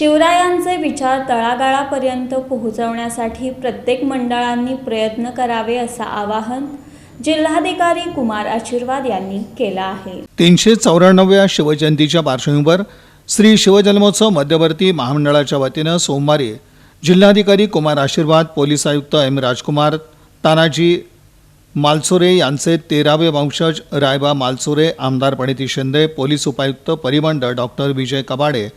शिवरायांचे विचार तळागाळापर्यंत पोहोचवण्यासाठी प्रत्येक मंडळांनी प्रयत्न करावे असं आवाहन जिल्हाधिकारी कुमार आशीर्वाद यांनी केलं आहे. तीनशे चौऱ्याण्णव्या शिवजयंतीच्या पार्श्वभूमीवर श्री शिवजन्मोत्सव मध्यवर्ती महामंडळाच्या वतीनं सोमवारी जिल्हाधिकारी कुमार आशीर्वाद पोलीस आयुक्त एम राजकुमार तानाजी मालसोरे यांचे तेरावे वंशज रायबा मालसोरे आमदार प्रणिती शिंदे पोलीस उपायुक्त परिमंडळ डॉक्टर विजय कबाडे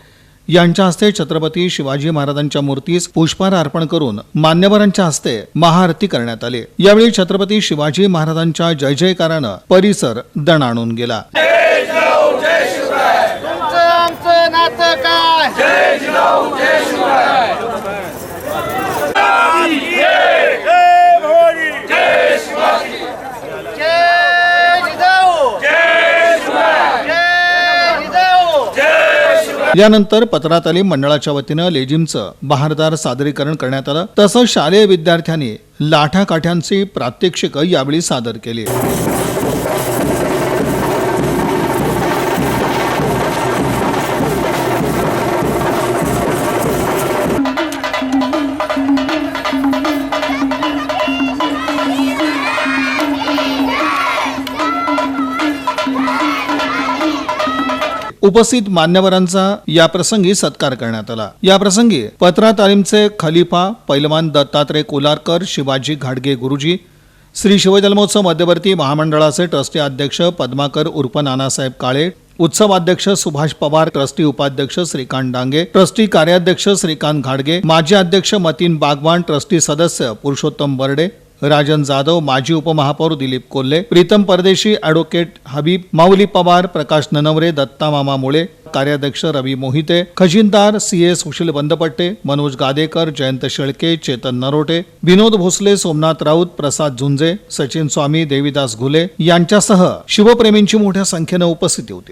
यांच्या हस्ते छत्रपती शिवाजी महाराजांच्या मूर्तीस पुष्पहार अर्पण करून मान्यवरांच्या हस्ते महाआरती करण्यात आली. यावेळी छत्रपती शिवाजी महाराजांच्या जय जयकारानं परिसर दणाणून गेला. यानंतर यानंतर पत्राताली मंडळाच्या वतीनं लेझिमचं बहारदार सादरीकरण करण्यात आलं. तसंच शालेय विद्यार्थ्यांनी लाठाकाठ्यांची प्रात्यक्षिकं यावेळी सादर केली. उपस्थित मान्यवरांचा या प्रसंगी सत्कार करण्यात आला. या प्रसंगी पत्रा तालीमचे खलिफा पैलवान दत्तात्रय कोलारकर शिवाजी घाडगे गुरुजी श्री शिवजन्मोत्सव मध्यवर्ती महामंडळाचे ट्रस्टी अध्यक्ष पद्माकर उर्फ नानासाहेब काळे उत्सव अध्यक्ष सुभाष पवार ट्रस्टी उपाध्यक्ष श्रीकांत डांगे ट्रस्टी कार्याध्यक्ष श्रीकांत घाडगे माजी अध्यक्ष मतीन बागवान ट्रस्टी सदस्य पुरुषोत्तम बर्डे राजन जाधव माजी उपमहापौर दिलीप कोल्हे प्रीतम परदेशी ॲडव्होकेट हबीब माऊली पवार प्रकाश ननवरे दत्ता मामा मुळे कार्याध्यक्ष रवी मोहिते खजिनदार सी ए सुशील बंदपट्टे मनोज गादेकर जयंत शेळके चेतन नरोटे विनोद भोसले सोमनाथ राऊत प्रसाद झुंजे सचिन स्वामी देविदास घुले यांच्यासह शिवप्रेमींची मोठ्या संख्येनं उपस्थिती होती.